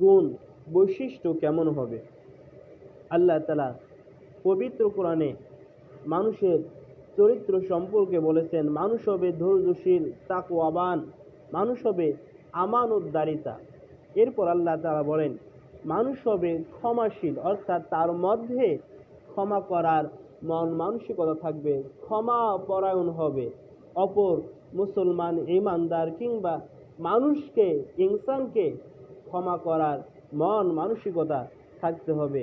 গুণ বৈশিষ্ট্য কেমন হবে? আল্লাহ তালা পবিত্র কোরআনে মানুষের চরিত্র সম্পর্কে বলেছেন, মানুষ হবে ধৈর্যশীল, তাকওয়াবান, মানুষ হবে আমানতদারিতা। এরপর আল্লাহ তালা বলেন, মানুষ হবে ক্ষমাশীল। অর্থাৎ তার মধ্যে ক্ষমা করার মন মানসিকতা থাকবে, ক্ষমা পরায়ণ হবে। অপর মুসলমান ইমানদার কিংবা মানুষকে, ইনসানকে ক্ষমা করার মন মানসিকতা থাকতে হবে।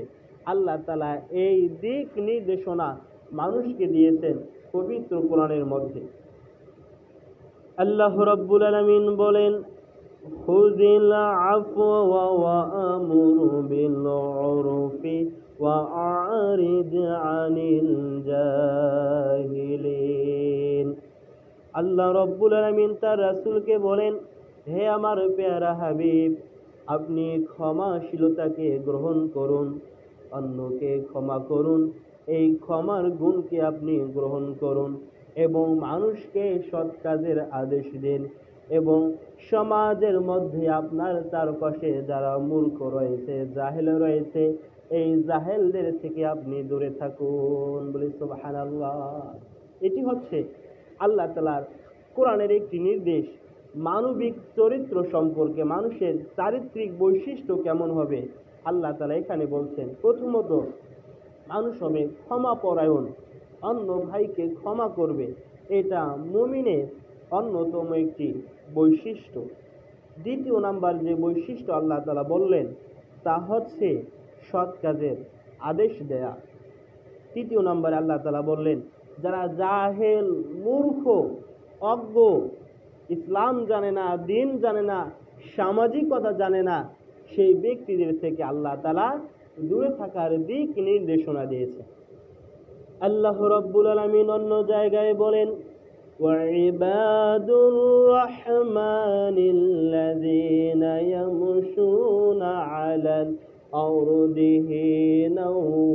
আল্লাহ তালা এই দিক নির্দেশনা মানুষকে দিয়েছেন পবিত্র কোরআনের মধ্যে। আল্লাহ রব্বুল আলমিন বলেন আল্লাহ রব্বুল আলমিন তার রাসূলকে বলেন, হে আমার পেয়ারা হাবিব আপনি ক্ষমাশীলতাকে গ্রহণ করুন, অন্যকে ক্ষমা করুন, এই ক্ষমার গুণকে আপনি গ্রহণ করুন এবং মানুষকে সৎ কাজের আদেশ দিন এবং সমাজের মধ্যে আপনার চারপাশে যারা মূর্খ রয়েছে, জাহেল রয়েছে, এই জাহেলদের থেকে আপনি দূরে থাকুন। বলে, সুবহানাল্লাহ। এটি হচ্ছে আল্লাহ তালার কোরআনের একটি নির্দেশ। মানবিক চরিত্র সম্পর্কে মানুষের চারিত্রিক বৈশিষ্ট্য কেমন হবে? আল্লাহ তালা এখানে বলছেন, প্রথমত, মানুষ হবে ক্ষমা পরায়ণ অন্য ভাইকে ক্ষমা করবে। এটা মুমিনের অন্যতম একটি বৈশিষ্ট্য। দ্বিতীয় নাম্বার যে বৈশিষ্ট্য আল্লাহ তালা বললেন, তা হচ্ছে সৎ কাজের আদেশ দেয়া। তৃতীয় নম্বরে আল্লাহ তালা বললেন, যারা জাহেল, মূর্খ, অজ্ঞ ইসলাম জানে না দিন জানে না সামাজিকতা জানে না সেই ব্যক্তিদের থেকে আল্লাহ তালা দূরে থাকার দিক নির্দেশনা দিয়েছে আল্লাহ রব্বুল আলমিন অন্য জায়গায় বলেন وعباد الرحمن الذين يمشون على الأرض هينا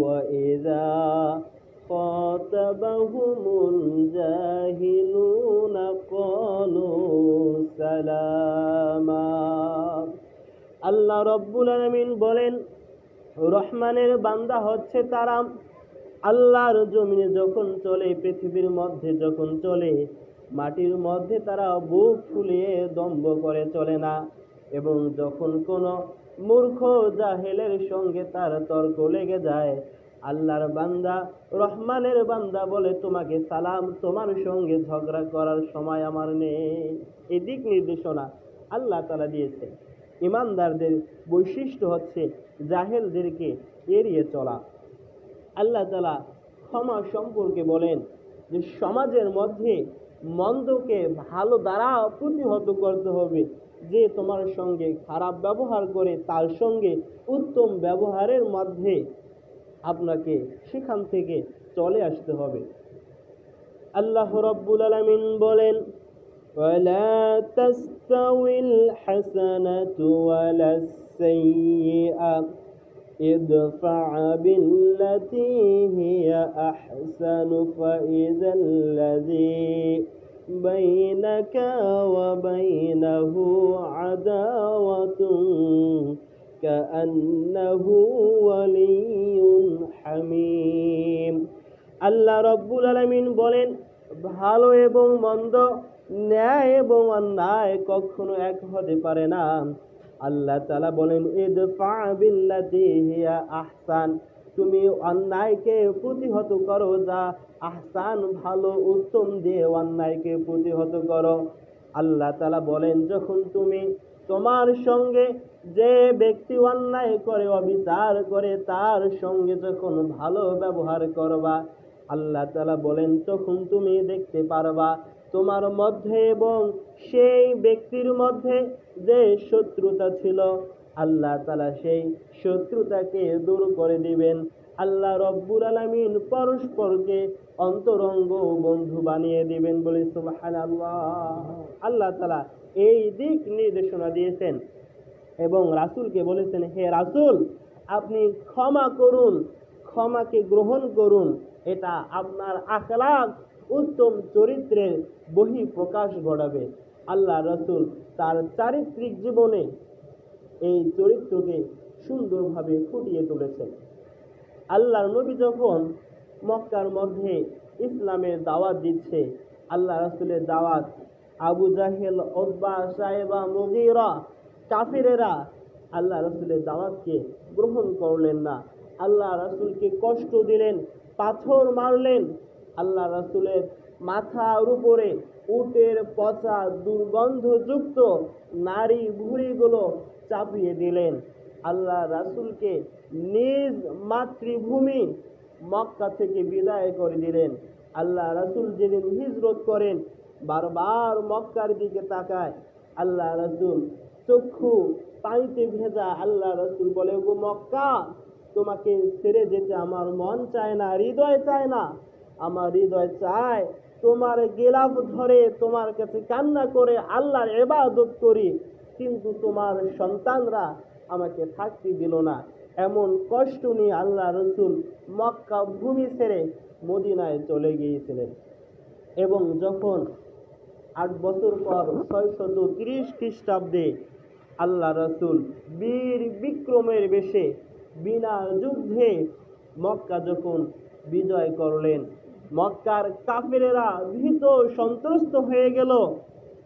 وإذا خاطبهم الجاهلون قالوا سلاما আল্লাহ রব্বুল আলমিন বলেন রহমানের বান্দা হচ্ছে তারা আল্লাহর জমিনে যখন চলে পৃথিবীর মধ্যে যখন চলে মাটির মধ্যে তারা বুক ফুলিয়ে দম্ভ করে চলে না এবং যখন কোনো মূর্খ জাহেলের সঙ্গে তার তর্ক লেগে যায় আল্লাহর বান্দা, রহমানের বান্দা বলে তোমাকে সালাম, তোমার সঙ্গে ঝগড়া করার সময় আমার নেই। এই দিক নির্দেশনা আল্লাহ তালা দিয়েছে ইমানদারদের বৈশিষ্ট্য হচ্ছে জাহেলদেরকে এড়িয়ে চলা। আল্লাহ তালা ক্ষমা সম্পর্কে বলেন যে সমাজের মধ্যে মন্দকে ভালো দ্বারা প্রতিহত করতে হবে, যে তোমার সঙ্গে খারাপ ব্যবহার করে তার সঙ্গে উত্তম ব্যবহারের মধ্যে আপনাকে সেখান থেকে চলে আসতে হবে আল্লাহ রব্বুল আলমিন বলেন ولا تستوي الحسنة ولا السيئة ادفع بالتي هي أحسن فإذا الذي بينك وبينه عداوة كأنه ولي حميم আল্লাহ রব্বুল আলমিন বলেন ভালো এবং মন্দ ন্যায় এবং অন্যায় কখনো এক হতে পারে না আল্লাহ তালা বলেন ঈদ বিল্লাতি হিয়া আহসান তুমি অন্যায়কে প্রতিহত করো যা আহসান ভালো উত্তম দিয়ে অন্যায়কে প্রতিহত করো আল্লাহ তালা বলেন যখন তুমি তোমার সঙ্গে যে ব্যক্তি অন্যায় করে, অবিচার করে, তার সঙ্গে যখন ভালো ব্যবহার করবা, আল্লাহ তালা বলেন, তখন তুমি দেখতে পারবা, তোমার মধ্যে এবং সেই ব্যক্তির মধ্যে যে শত্রুতা ছিল, আল্লাহ তালা সেই শত্রুতাকে দূর করে দিবেন। আল্লাহ রব্বুল আলমিন পরস্পরকে অন্তরঙ্গ বন্ধু বানিয়ে দিবেন বলে সুবাহান আল্লাহ আল্লাহ তালা এই দিক নির্দেশনা দিয়েছেন এবং রাসূলকে বলেছেন, হে রাসূল, আপনি ক্ষমা করুন, ক্ষমাকে গ্রহণ করুন। এটা আপনার আখলাক উত্তম চরিত্রের বহি প্রকাশ ঘটাবে। আল্লাহ রসুল তার চারিত্রিক জীবনে এই চরিত্রকে সুন্দরভাবে ফুটিয়ে তুলেছেন। আল্লাহর নবী যখন মক্কার মধ্যে ইসলামের দাওয়াত দিচ্ছে, আল্লাহ রাসূলের দাওয়াত, আবু জাহেল ওতবা সাহেবা মুগীরা, কাফিরেরা আল্লাহ রাসূলের দাওয়াতকে গ্রহণ করলেন না। আল্লাহ রাসূলকে কষ্ট দিলেন, পাথর মারলেন। আল্লাহ রাসূলের মাথার উপরে উটের পচা দুর্গন্ধযুক্ত নারী ভুঁড়িগুলো চাপিয়ে দিলেন। আল্লাহ রাসূলকে নিজ মাতৃভূমি মক্কা থেকে বিদায় করে দিলেন। আল্লাহ রাসূল যেদিন হিজরত করেন, বারবার মক্কার দিকে তাকায়। আল্লাহ রাসূল চক্ষু পানিতে ভেজা আল্লাহ রাসূল বলে গো মক্কা, তোমাকে ছেড়ে যেতে আমার মন চায় না, হৃদয় চায় না। আমার হৃদয় চায় তোমার গেলাফ ধরে, তোমার কাছে কান্না করে আল্লাহর এবাদত করি। কিন্তু তোমার সন্তানরা আমাকে থাকতে দিল না। এমন কষ্ট নিয়ে আল্লাহ রসুল মক্কা ভূমি ছেড়ে মদিনায় চলে গিয়েছিলেন। এবং যখন আট বছর পর ছয়শত তিরিশ খ্রিস্টাব্দে আল্লাহ রসুল বীর বিক্রমের বেশে বিনা যুদ্ধে মক্কা যখন বিজয় করলেন, মক্কার কাফেরেরা ভীত সন্ত্রস্ত হয়ে গেল।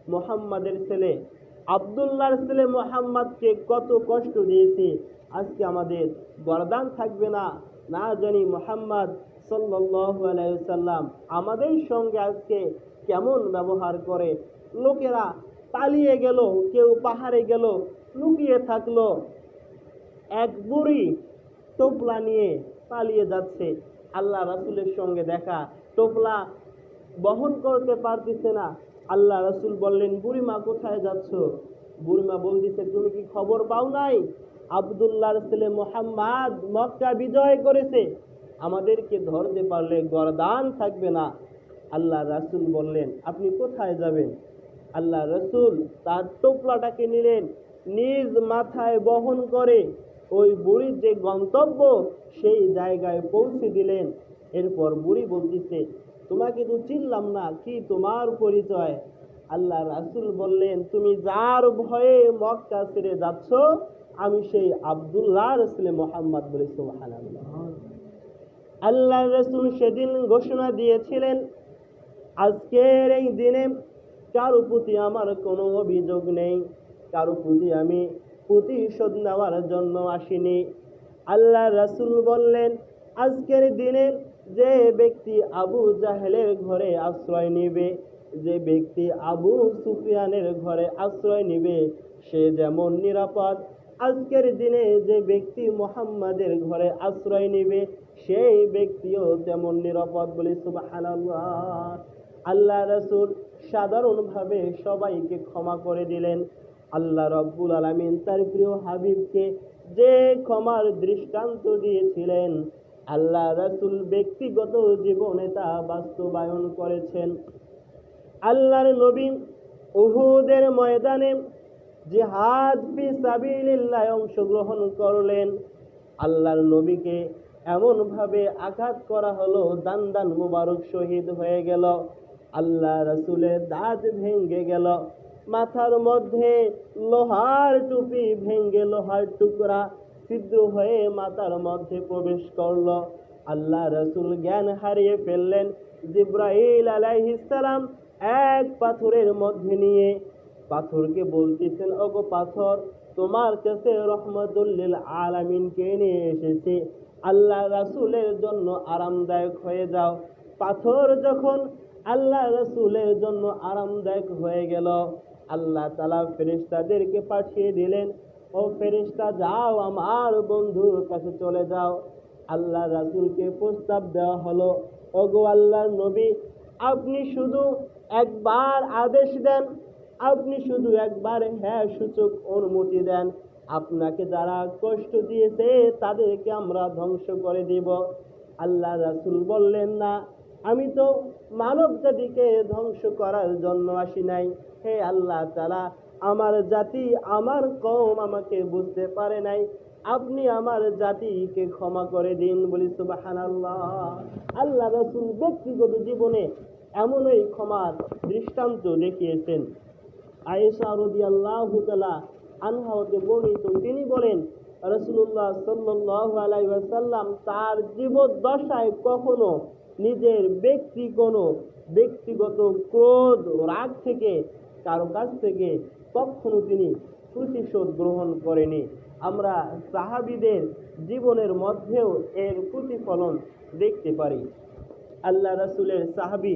মোহাম্মদের ছেলে আবদুল্লাহর ছেলে মোহাম্মদকে কত কষ্ট দিয়েছে। আজকে আমাদের বরদান থাকবে না। না জানি মোহাম্মদ সাল্লাম আমাদের সঙ্গে আজকে কেমন ব্যবহার করে। লোকেরা পালিয়ে গেল, কেউ পাহাড়ে গেল, লুকিয়ে থাকল। এক বুড়ি টোপলা নিয়ে পালিয়ে যাচ্ছে। আল্লাহ রাসুলের সঙ্গে দেখা। টোপলা বহন করতে পারতেছে না। আল্লাহ রসুল বললেন, বুড়িমা, কোথায় যাচ্ছ? বুড়িমা বলতেছে, তুমি কি খবর পাও নাই? আবদুল্লাহর ছেলে মোহাম্মদ মক্কা বিজয় করেছে। আমাদেরকে ধরতে পারলে গরদান থাকবে না। আল্লাহ রাসূল বললেন, আপনি কোথায় যাবেন? আল্লাহ রসুল তার টোপলাটাকে নিলেন, নিজ মাথায় বহন করে ওই বুড়ির যে গন্তব্য সেই জায়গায় পৌঁছে দিলেন। এরপর বুড়ি বলতেছে তোমাকে তো চিনলাম না, কি তোমার পরিচয়? আল্লাহ রাসূল বললেন, তুমি যার ভয়ে মক্কা ছেড়ে যাচ্ছ, আমি সেই আব্দুল্লাহ রসুল মোহাম্মদ বলে, সুবহানাল্লাহ। আল্লাহ রসুল সেদিন ঘোষণা দিয়েছিলেন, আজকের এই দিনে কারও প্রতি আমার কোনো অভিযোগ নেই, কারও প্রতি আমি প্রতিশোধ নেওয়ার জন্য আসিনি। আল্লাহ রাসূল বললেন, আজকের দিনে যে ব্যক্তি আবু জাহেলের ঘরে আশ্রয় নিবে, যে ব্যক্তি আবু সুফিয়ানের ঘরে আশ্রয় নিবে, সে যেমন নিরাপদ। আজকের দিনে যে ব্যক্তি মোহাম্মদের ঘরে আশ্রয় নিবে, সেই ব্যক্তিও তেমন নিরাপদ বলে সুবহানাল্লাহ। আল্লাহ রসুল সাধারণভাবে সবাইকে ক্ষমা করে দিলেন। আল্লাহ রব্বুল আলমিন তার প্রিয় হাবিবকে যে ক্ষমার দৃষ্টান্ত দিয়েছিলেন আল্লাহ রাসুল ব্যক্তিগত জীবনে তা বাস্তবায়ন করেছেন। আল্লাহর নবী উহুদের ময়দানে জিহাদ ফি সাবিলিল্লাহ অংশগ্রহণ করলেন। আল্লাহর নবীকে এমনভাবে আঘাত করা হলো দান দান মুবারক শহীদ হয়ে গেল। আল্লাহ রসুলের দাঁত ভেঙ্গে গেল। মাথার মধ্যে লোহার টুপি ভেঙ্গে লোহার টুকরা ছিদ্র হয়ে মাথার মধ্যে প্রবেশ করল। আল্লাহ রসুল জ্ঞান হারিয়ে ফেললেন। জিব্রাইল আলাইহিসসালাম এক পাথরের মধ্যে নিয়ে পাথরকে বলতেছেন, ওগো পাথর, তোমার কাছে রহমতুল্লিল আলামিনকে নিয়ে এসেছে। আল্লাহ রাসূলের জন্য আরামদায়ক হয়ে যাও। পাথর যখন আল্লাহ রসুলের জন্য আরামদায়ক হয়ে গেল, আল্লাহ তালা ফেরিস্তাদেরকে পাঠিয়ে দিলেন ও ফেরিস্তা যাও আমার বন্ধুর কাছে চলে যাও। আল্লাহ রাসূলকে প্রস্তাব দেওয়া হলো, ওগো আল্লাহর নবী, আপনি শুধু একবার আদেশ দেন, আপনি শুধু একবার হ্যাঁ সূচক অনুমতি দেন। আপনাকে যারা কষ্ট দিয়েছে, তাদেরকে আমরা ধ্বংস করে দিব। আল্লাহ রাসূল বললেন, না, আমি তো মানব জাতিকে ধ্বংস করার জন্য আসি নাই। হে আল্লাহ তালা আমার জাতি, আমার কম আমাকে বুঝতে পারে নাই। আপনি আমার জাতিকে ক্ষমা করে দিন বলি সুবাহান আল্লাহ আল্লাহ রসুল ব্যক্তিগত জীবনে এমনই ক্ষমার দৃষ্টান্ত দেখিয়েছেন। আয়েশা রদি আল্লাহ আনহা বর্ণিত, তিনি বলেন রসুল্লাহ সাল্লাহ আলাইসাল্লাম তার জীবদ্দশায় কখনো নিজের ব্যক্তি কোনো ব্যক্তিগত ক্রোধ, রাগ থেকে, কারও কাছ থেকে কখনো তিনি প্রতিশোধ গ্রহণ করেনি। আমরা সাহাবিদের জীবনের মধ্যেও এর প্রতিফলন দেখতে পারি। আল্লাহ রাসুলের সাহাবী